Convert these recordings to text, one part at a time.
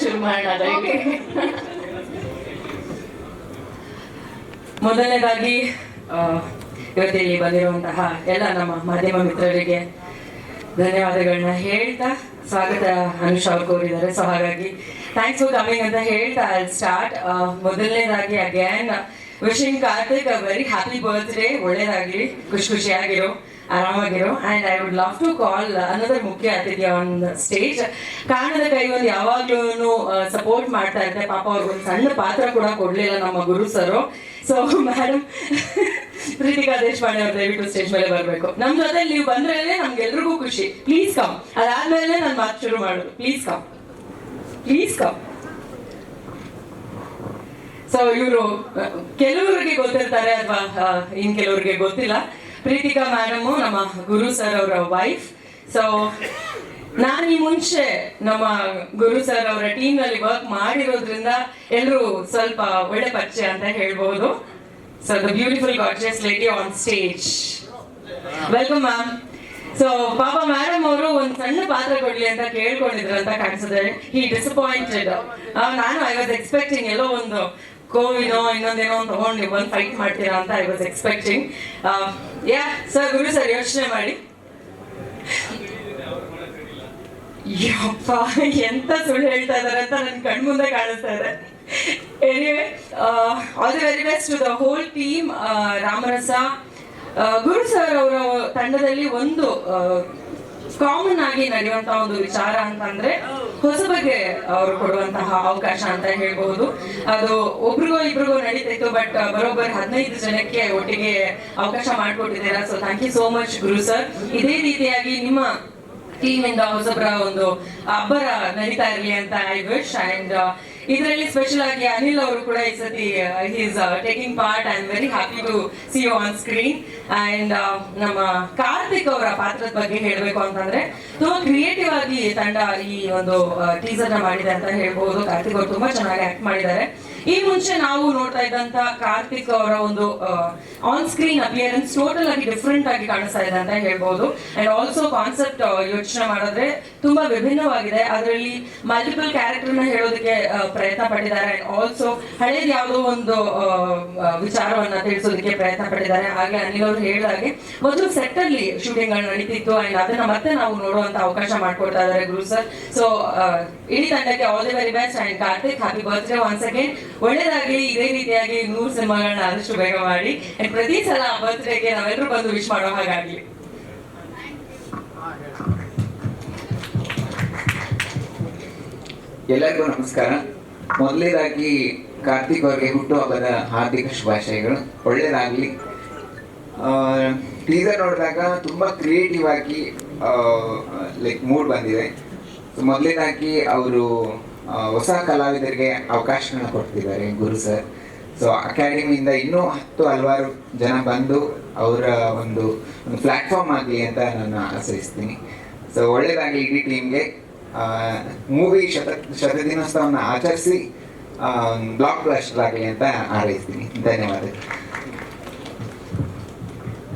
ಶುರು ಮಾಡೋಣ. ಮೊದಲನೇದಾಗಿ ಇವತ್ತಿಲ್ಲಿ ಬಂದಿರುವಂತಹ ಎಲ್ಲ ನಮ್ಮ ಮಾಧ್ಯಮ ಮಿತ್ರರಿಗೆ ಧನ್ಯವಾದಗಳನ್ನ ಹೇಳ್ತಾ ಸ್ವಾಗತ ಅನುಷ್ ಅವ್ರು ಕೋರಿದ್ದಾರೆ. ಸೊ ಹಾಗಾಗಿ ಥ್ಯಾಂಕ್ಸ್ ಫಾರ್ ಕಮಿಂಗ್ ಅಂತ ಹೇಳ್ತಾ ಐಲ್ ಸ್ಟಾರ್ಟ್ ಮೊದಲನೇದಾಗಿ again wishing Karthik very happy birthday ಒಳ್ಳೇದಾಗ್ಲಿ. ಖುಷಿ ಖುಷಿಯಾಗಿರೋ. ಆರಾಮಾಗಿರೋ and I would love to call another ಮುಖ್ಯ ಅತಿಥಿ ಆನ್ ಸ್ಟೇಜ್ ಕಾರಣದ ಕೈ ಒಂದು ಯಾವಾಗ್ಲೂ ಸಪೋರ್ಟ್ ಮಾಡ್ತಾ ಇದ್ದೆ. ಪಾಪ ಅವ್ರಿಗೆ ಒಂದು ಸಣ್ಣ ಪಾತ್ರ ಕೂಡ ಕೊಡ್ಲಿಲ್ಲ ನಮ್ಮ Guru sir. So madam Preethika Deshpande ಅವ್ರು ದಯವಿಟ್ಟು ಸ್ಟೇಜ್ ಮೇಲೆ ಬರಬೇಕು. ನಮ್ ಜೊತೆ ನೀವು ಬಂದ್ರೆ ನಮ್ಗೆಲ್ರಿಗೂ ಖುಷಿ. ಪ್ಲೀಸ್ ಕಮ್ ಅದಾದ್ಮೇಲೆ ನಾನು ಮಾತು ಶುರು ಮಾಡೋದು. Please come please come so ಇವರು ಕೆಲವರಿಗೆ ಗೊತ್ತಿರ್ತಾರೆ ಅಥವಾ ಇನ್ ಕೆಲವರಿಗೆ ಗೊತ್ತಿಲ್ಲ. ಪ್ರೀತಿಕಾ ಮೇಡಮ್ ನಮ್ಮ ಗುರು ಸರ್ ಅವರ ವೈಫ್ ಸೊ ನಾನು ಈ ಮುಂಚೆ ನಮ್ಮ ಗುರು ಸರ್ ಅವರ ಟೀಮ್ನಲ್ಲಿ ವರ್ಕ್ ಮಾಡಿರೋದ್ರಿಂದ ಎಲ್ಲರೂ ಸ್ವಲ್ಪ ಒಳ್ಳೆ ಪರಿಚಯ ಅಂತ ಹೇಳ್ಬಹುದು so the beautiful gorgeous lady on stage welcome ma'am so ಪಾಪ ಮೇಡಮ್ ಅವರು ಒಂದ್ ಸಣ್ಣ ಪಾತ್ರ ಕೊಡ್ಲಿ ಅಂತ ಕೇಳ್ಕೊಂಡಿದ್ರು ಅಂತ ಕಾಣಿಸಿದ್ರೆ ಹಿ ಡಿಸಪಾಯಿಂಟೆಡ್ ನಾನು ಐ ವಾಸ್ ಎಕ್ಸ್ಪೆಕ್ಟಿಂಗ್ ಎಲ್ಲೋ ಒಂದು ಕೋವಿನೋ ಇನ್ನೊಂದೇನೋ ಒಂದು ತಗೊಂಡು ಬಂದು ಫೈಟ್ ಮಾಡ್ತೀರಾ ಅಂತ I was expecting yeah sir Guru sir ಯೋಚನೆ ಮಾಡಿ. ಯಪ್ಪ, ಎಂತ ಸುಳ್ಳು ಹೇಳ್ತಾ ಇದಾರೆ ಅಂತ ನನ್ ಕಣ್ಮುಂದೆ ಕಾಣಿಸ್ತಾ ಇದೆ. All the very best to the whole team Ramarasa Guru sir ಅವರ ತಂಡದಲ್ಲಿ ಒಂದು ಕಾಮನ್ ಆಗಿ ನಡೆಯುವಂತ ಒಂದು ವಿಚಾರ ಅಂತಂದ್ರೆ ಹೊಸಬಗೆ ಅವರು ಕೊಡುವಂತಹ ಅವಕಾಶ ಅಂತ ಹೇಳ್ಬಹುದು. ಅದು ಒಬ್ರಿಗೋ ಇಬ್ರಿಗೋ ನಡೀತಿತ್ತು ಬಟ್ ಬರೋಬ್ಬರ್ ಹದಿನೈದು ಜನಕ್ಕೆ ಒಟ್ಟಿಗೆ ಅವಕಾಶ ಮಾಡಿಕೊಟ್ಟಿದ್ದೀರಾ. So thank you so much Guru sir ಇದೇ ರೀತಿಯಾಗಿ ನಿಮ್ಮ ಟೀಮ್ ಇಂದ ಹೊಸಬ್ರ ಒಂದು ಅಬ್ಬರ ನಡೀತಾ ಇರಲಿ ಅಂತ ಐ ವಿಶ್ ಅಂಡ್ ಇದರಲ್ಲಿ ಸ್ಪೆಷಲ್ ಆಗಿ ಅನಿಲ್ ಅವರು ಕೂಡ ಈ ಸತಿ is taking part I am very happy to see you on screen and ನಮ್ಮ ಕಾರ್ತಿಕ್ ಅವರ ಪಾತ್ರದ ಬಗ್ಗೆ ಹೇಳಬೇಕು ಅಂತಂದ್ರೆ, ತುಂಬಾ ಕ್ರಿಯೇಟಿವ್ ಆಗಿ ತಂಡ ಈ ಒಂದು ಟೀಸರ್ನ ಮಾಡಿದೆ ಅಂತ ಹೇಳ್ಬಹುದು ಕಾರ್ತಿಕ್ ಅವರು ತುಂಬಾ ಚೆನ್ನಾಗಿ ಆಕ್ಟ್ ಮಾಡಿದ್ದಾರೆ. ಈ ಮುಂಚೆ ನಾವು ನೋಡ್ತಾ ಇದ್ದಂತ ಕಾರ್ತಿಕ್ ಅವರ ಒಂದು ಆನ್ ಸ್ಕ್ರೀನ್ ಅಪಿಯರೆನ್ಸ್ ಟೋಟಲ್ ಆಗಿ ಡಿಫ್ರೆಂಟ್ ಆಗಿ ಕಾಣಿಸ್ತಾ ಇದೆ ಅಂತ ಹೇಳ್ಬಹುದು ಅಂಡ್ ಆಲ್ಸೋ ಕಾನ್ಸೆಪ್ಟ್ ಯೋಚನೆ ಮಾಡಿದ್ರೆ ತುಂಬಾ ವಿಭಿನ್ನವಾಗಿದೆ. ಅದರಲ್ಲಿ ಮಲ್ಟಿಪಲ್ ಕ್ಯಾರೆಕ್ಟರ್ನ ಹೇಳೋದಕ್ಕೆ ಪ್ರಯತ್ನ ಪಟ್ಟಿದ್ದಾರೆ. ಅಂಡ್ ಆಲ್ಸೋ ಹಳೇದು ಯಾವುದೋ ಒಂದು ವಿಚಾರವನ್ನ ತಿಳಿಸೋದಕ್ಕೆ ಪ್ರಯತ್ನ ಪಟ್ಟಿದ್ದಾರೆ. ಹಾಗೆ ಅನಿಲ್ ಅವರು ಹೇಳಿದಾಗೆ ಮೊದಲು ಸೆಟ್ ಅಲ್ಲಿ ಶೂಟಿಂಗ್ಗಳು ನಡೀತಿತ್ತು. ಅಂಡ್ ಅದನ್ನ ಮತ್ತೆ ನಾವು ನೋಡುವಂತ ಅವಕಾಶ ಮಾಡ್ಕೊಡ್ತಾ ಇದ್ದಾರೆ ಗುರು ಸರ್ ಸೊ ಇಡೀ ತಂಡಕ್ಕೆ all the very best and Karthik happy birthday once again ಒಳ್ಳೇದಾಗ್ಲಿ, ಇದೇ ರೀತಿಯಾಗಿ ನೂರು ಸಿನಿಮಾಗಳನ್ನ ಆದಷ್ಟು ಬೇಗ ಮಾಡಿ ಪ್ರತಿ ಸಲ ಬರ್ತ್ಡೇಗೆ ನಾವೆಲ್ಲರೂ ಬಂದು ವಿಶ್ ಮಾಡೋ ಹಾಗಾಗ್ಲಿ. ಎಲ್ಲರಿಗೂ ನಮಸ್ಕಾರ. ಮೊದಲನೇದಾಗಿ ಕಾರ್ತಿಕ್ ಅವರಿಗೆ ಹುಟ್ಟುಹಬ್ಬದ ಹಾರ್ದಿಕ ಶುಭಾಶಯಗಳು. ಒಳ್ಳೇದಾಗಲಿ. ಟೀಸರ್ ನೋಡಿದಾಗ ತುಂಬ ಕ್ರಿಯೇಟಿವ್ ಆಗಿ ಲೈಕ್ ಮೂಡ್ ಬಂದಿದೆ. ಮೊದಲನೇದಾಗಿ ಅವರು ಹೊಸ ಕಲಾವಿದರಿಗೆ ಅವಕಾಶಗಳನ್ನ ಕೊಡ್ತಿದ್ದಾರೆ ಗುರು ಸರ್. ಸೊ ಅಕಾಡೆಮಿಯಿಂದ ಇನ್ನೂ ಹತ್ತು ಹಲವಾರು ಜನ ಬಂದು ಅವರ ಒಂದು ಒಂದು ಆಗಲಿ ಅಂತ ನಾನು ಆಶಯಿಸ್ತೀನಿ ಸೊ ಒಳ್ಳೇದಾಗಲಿ ಇಡೀ ಟೀಮ್ಗೆ ಮೂವಿ ಶತ ಶತದಿನೋತ್ಸವವನ್ನು ಆಚರಿಸಿ ಬ್ಲಾಕ್ ಬ್ಲಾಸ್ಟರ್ ಆಗಲಿ ಅಂತ ಹಾರೈಸ್ತೀನಿ. ಧನ್ಯವಾದಗಳು.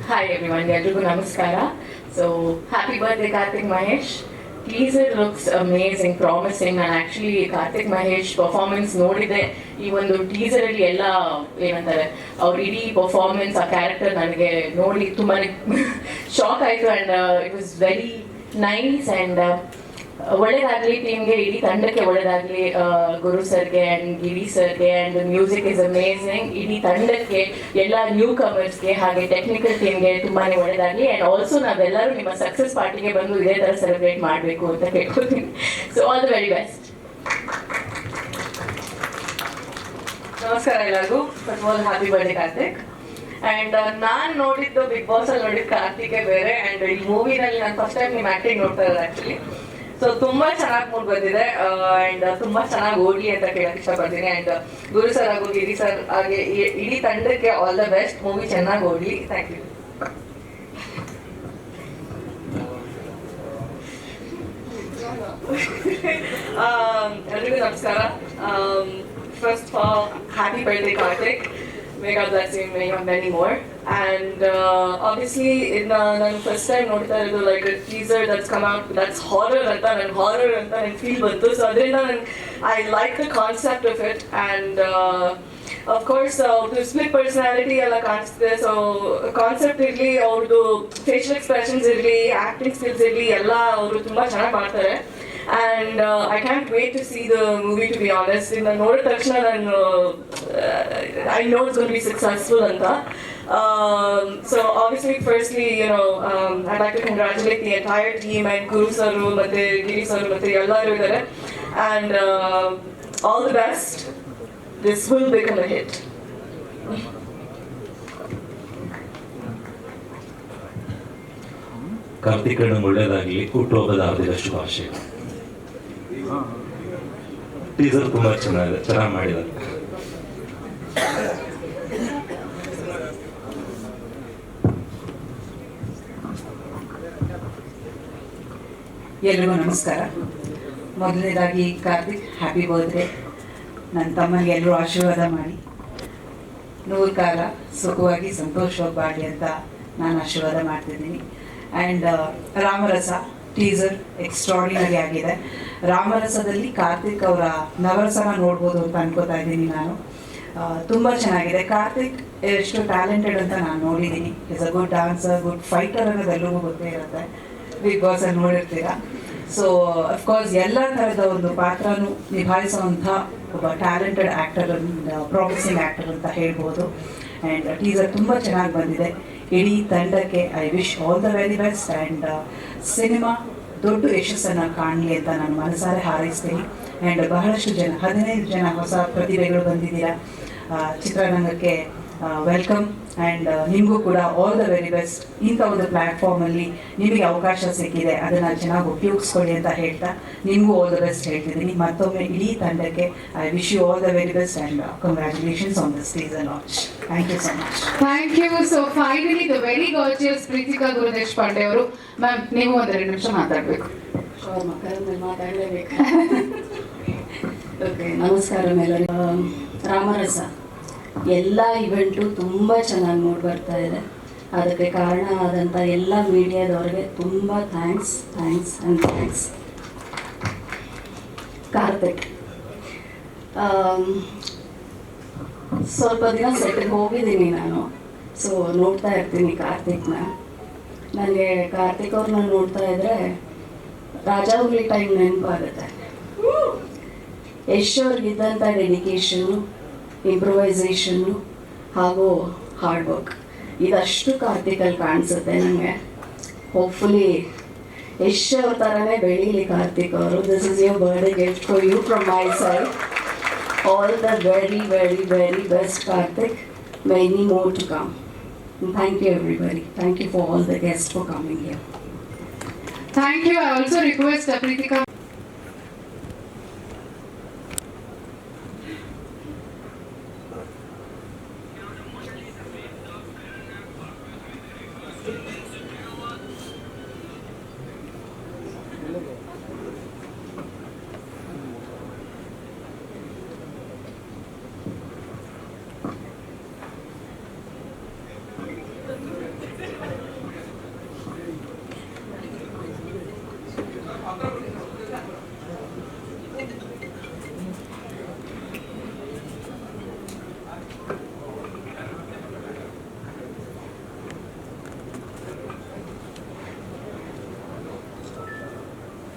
ಹಾಯ್ ಎವ್ರಿವನ್ ಎಲ್ರಿಗೂ ನಮಸ್ಕಾರ. So happy birthday Karthik Mahesh teaser looks amazing promising ನಾನು ಆಕ್ಚುಲಿ ಕಾರ್ತಿಕ್ ಮಹೇಶ್ ಪರ್ಫಾರ್ಮೆನ್ಸ್ ನೋಡಿದ್ದೆ ಈ ಒಂದು ಟೀಸರ್ ಅಲ್ಲಿ ಎಲ್ಲ, ಏನಂತಾರೆ ಅವ್ರ ಇಡೀ ಪರ್ಫಾರ್ಮೆನ್ಸ್ ಆ ಕ್ಯಾರೆಕ್ಟರ್ ನನಗೆ ನೋಡಿ ತುಂಬಾನೇ ಶಾಕ್ ಆಯ್ತು. And it was very nice and ಒಳ್ಳೇದಾಗ್ಲಿ ಟೀಮ್ಗೆ ಇಡೀ ತಂಡಕ್ಕೆ ಒಳ್ಳೇದಾಗ್ಲಿ ಗುರು ಸರ್ಗೆ ಅಂಡ್ ಗಿರಿ ಸರ್ಗೆ ಅಂಡ್ ಮ್ಯೂಸಿಕ್ ಇಸ್ ಅಮೇಸಿಂಗ್ ಇಡೀ ತಂಡಕ್ಕೆ, ಎಲ್ಲ ನ್ಯೂ ಕಮರ್ಸ್ಗೆ ಹಾಗೆ ಟೆಕ್ನಿಕಲ್ ಟೀಮ್ಗೆ ತುಂಬಾನೇ ಒಳ್ಳೇದಾಗ್ಲಿ. ಅಂಡ್ ಆಲ್ಸೋ ನಾವೆಲ್ಲರೂ ನಿಮ್ಮ ಸಕ್ಸಸ್ ಪಾರ್ಟಿಗೆ ಬಂದು ಇದೇ ತರ ಸೆಲೆಬ್ರೇಟ್ ಮಾಡಬೇಕು ಅಂತ ಕೇಳ್ಕೊತೀನಿ so all the very best ನಮಸ್ಕಾರ ಎಲ್ಲರಿಗೂ. First all happy birthday Karthik and ನಾನ್ ನೋಡಿದ್ದು ಬಿಗ್ ಬಾಸ್ ಅಲ್ಲಿ ನೋಡಿದ ಕಾರ್ತಿಕೆ ಬೇರೆ. ಅಂಡ್ ಈ ಮೂವಿನಲ್ಲಿ ನಾನು ಫಸ್ಟ್ ಟೈಮ್ ನಿಮ್ಮ ಆಕ್ಟಿಂಗ್ ನೋಡ್ತಾ ಇರೋದು ಆಕ್ಚುಲಿ ಸೊ ತುಂಬಾ ಚೆನ್ನಾಗಿ ಮೂಡ್ ಬಂದಿದೆ ಅಂಡ್ ತುಂಬಾ ಚೆನ್ನಾಗಿ ಓಡ್ಲಿ ಅಂತ ಕೇಳಕ್ ಇಷ್ಟಪಡ್ತೀನಿ. ಅಂಡ್ ಗುರು ಸರ್ ಹಾಗೂ ಗಿರಿ ಸರ್ ಹಾಗೆ ಈ- ಇಡೀ ತಂಡಕ್ಕೆ ಆಲ್ ದ ಬೆಸ್ಟ್ ಮೂವಿ ಚೆನ್ನಾಗಿ ಓಡ್ಲಿ. ಥ್ಯಾಂಕ್ ಯು ಎಲ್ರಿಗೂ ನಮಸ್ಕಾರ. First of all happy birthday Karthik May God bless you, may you have many more. And obviously ಇನ್ನು ನಾನು ಫಸ್ಟ್ ಟೈಮ್ ನೋಡ್ತಾ ಇರೋದು like teaser that's come out that's horror ಅಂತ ನನ್ಗೆ horror ಅಂತ ನನಗೆ ಫೀಲ್ ಬಂತು ಸೊ ಅದರಿಂದ ನನ್ಗೆ I like the concept of it and of course ಅವ್ರದ್ದು ಸ್ಪ್ಲಿಟ್ ಪರ್ಸನಾಲಿಟಿ ಎಲ್ಲ ಕಾಣಿಸ್ತಿದೆ ಸೊ ಕಾನ್ಸೆಪ್ಟ್ ಇರಲಿ ಅವ್ರದ್ದು ಫೇಶಿಯಲ್ ಎಕ್ಸ್ಪ್ರೆಷನ್ಸ್ ಇರಲಿ ಆ್ಯಕ್ಟಿಂಗ್ ಸ್ಕಿಲ್ಸ್ ಇರಲಿ ಎಲ್ಲ ಅವರು ತುಂಬ ಚೆನ್ನಾಗಿ ಮಾಡ್ತಾರೆ. And I can't wait to see the movie to be honest ಇನ್ನು ನೋಡಿದ ತಕ್ಷಣ ನಾನು I know it's gonna be successful ಅಂತ. So obviously firstly you know I like to congratulate the entire team and Guru sir ಮತ್ತು ಗಿರಿ sir ಮತ್ತು ಎಲ್ಲರೂ ಇದ್ದಾರೆ and all the best this will become a hit ಕಾರ್ತಿಕಣ್ಣ ಒಳ್ಳೇದಾಗಲಿ ಹುಟ್ಟುಹಬ್ಬದ ಹಾರ್ದಿಕ ಶುಭಾಶಯ teaser ತುಂಬಾ ಚೆನ್ನಾಗಿದೆ ಚೆನ್ನಾಗಿ ಮಾಡಿದ್ದಾರೆ. ಎಲ್ರಿಗೂ ನಮಸ್ಕಾರ. ಮೊದಲನೇದಾಗಿ ಕಾರ್ತಿಕ್ ಹ್ಯಾಪಿ ಬರ್ತ್ಡೇ ನನ್ನ ತಮ್ಮನಿಗೆ ಎಲ್ಲರೂ ಆಶೀರ್ವಾದ ಮಾಡಿ. ನೂರು ಕಾಲ ಸುಖವಾಗಿ ಸಂತೋಷವಾಗಿ ಬಾಳಿ ಅಂತ ನಾನು ಆಶೀರ್ವಾದ ಮಾಡ್ತಿದ್ದೀನಿ. ಆ್ಯಂಡ್ ರಾಮರಸ ಟೀಸರ್ ಎಕ್ಸ್ಟ್ರಾಡಿನರಿ ಆಗಿದೆ. ರಾಮರಸದಲ್ಲಿ ಕಾರ್ತಿಕ್ ಅವರ ನವರಸನ ನೋಡ್ಬೋದು ಅಂತ ಅನ್ಕೋತಾ ಇದ್ದೀನಿ ನಾನು. ತುಂಬ ಚೆನ್ನಾಗಿದೆ. ಕಾರ್ತಿಕ್ ಎಷ್ಟು ಟ್ಯಾಲೆಂಟೆಡ್ ಅಂತ ನಾನು ನೋಡಿದ್ದೀನಿ. Is a good dancer good fighter ಅನ್ನೋದು ಗೊತ್ತೇ ಇರುತ್ತೆ. ಬಿಗ್ ಬಾಸ್ ನೋಡಿರ್ತೀರಾ? ಸೊ ಅಫ್ಕೋರ್ಸ್ ಎಲ್ಲ ಥರದ ಒಂದು ಪಾತ್ರನೂ ನಿಭಾಯಿಸುವಂಥ ಒಬ್ಬ ಟ್ಯಾಲೆಂಟೆಡ್ ಆ್ಯಕ್ಟರ್ ಪ್ರಾಮಿಸಿಂಗ್ ಆ್ಯಕ್ಟರ್ ಅಂತ ಹೇಳ್ಬೋದು. ಆ್ಯಂಡ್ ಟೀಸರ್ ತುಂಬ ಚೆನ್ನಾಗಿ ಬಂದಿದೆ. ಇಡೀ ತಂಡಕ್ಕೆ I wish all the very best and cinema ದೊಡ್ಡ ಯಶಸ್ಸನ್ನು ಕಾಣಲಿ ಅಂತ ನಾನು ಮನಸಾರೆ ಹಾರೈಸ್ತೀನಿ. ಆ್ಯಂಡ್ ಬಹಳಷ್ಟು ಜನ, ಹದಿನೈದು ಜನ ಹೊಸ ಪ್ರತಿಭೆಗಳು ಬಂದಿದ್ದೀರಾ. ಚಿತ್ರರಂಗಕ್ಕೆ ವೆಲ್ಕಮ್ ಆ್ಯಂಡ್ ನಿಮಗೂ ಕೂಡ ಆಲ್ ದ ವೆರಿ ಬೆಸ್ಟ್ ಇಂಥ ಒಂದು ಪ್ಲ್ಯಾಟ್ಫಾರ್ಮಲ್ಲಿ ನಿಮಗೆ ಅವಕಾಶ ಸಿಕ್ಕಿದೆ. ಅದನ್ನು ಚೆನ್ನಾಗಿ ಉಪಯೋಗಿಸ್ಕೊಳ್ಳಿ ಅಂತ ಹೇಳ್ತಾ ನಿಮಗೂ ಆಲ್ ದ ಬೆಸ್ಟ್ ಹೇಳ್ತಿದ್ದೀನಿ. ಮತ್ತೊಮ್ಮೆ ಇಡೀ ತಂಡಕ್ಕೆ I wish you all the very best and congratulations on this season launch thank you so much thank you so finally the very gorgeous Preethika Gurudesh Pandey ಅವರು. ಮ್ಯಾಮ್ ನೀವು ಒಂದೆರಡು ನಿಮಿಷ ಮಾತಾಡಬೇಕು. ಮೇಲೆ ಮಾತಾಡಲೇಬೇಕು. ಓಕೆ ನಮಸ್ಕಾರ ಮೇಲರಿ ರಾಮರಸ. ಎಲ್ಲ ಇವೆಂಟು ತುಂಬ ಚೆನ್ನಾಗಿ ನೋಡಿ ಬರ್ತಾ ಇದೆ. ಅದಕ್ಕೆ ಕಾರಣ ಆದಂಥ ಎಲ್ಲ ಮೀಡಿಯಾದವ್ರಿಗೆ ತುಂಬ thanks thanks and thanks Karthik ಸ್ವಲ್ಪ ದಿನ ಸೆಟ್ಟಿಗೆ ಹೋಗಿದ್ದೀನಿ ನಾನು. ಸೊ ನೋಡ್ತಾ ಇರ್ತೀನಿ ಕಾರ್ತಿಕ್ನ. ನನಗೆ ಕಾರ್ತಿಕ್ ಅವ್ರನ್ನ ನೋಡ್ತಾ ಇದ್ರೆ ರಾಜಾ ಹುಲಿ ಟೈಮ್ ನೆನಪಾಗುತ್ತೆ. ಯಶ್ ಅವ್ರಿಗಿದ್ದಂಥ ಡೆಡಿಕೇಶನ್ನು ಇಂಪ್ರೂವೈಸೇಷನ್ನು ಹಾಗೂ ಹಾರ್ಡ್ ವರ್ಕ್ ಇದಷ್ಟು ಕಾರ್ತಿಕಲ್ಲಿ ಕಾಣಿಸುತ್ತೆ ನನಗೆ ಹೋಪ್ಫುಲಿ ಯಶ್ ಅವ್ರ ಥರನೇ ಬೆಳೀಲಿ ಕಾರ್ತಿಕ್ ಅವರು. This is your birthday gift for you from my side all the very very very best Karthik many more to come thank you everybody thank you for all the guest for coming here thank you I also request Preethika Andhra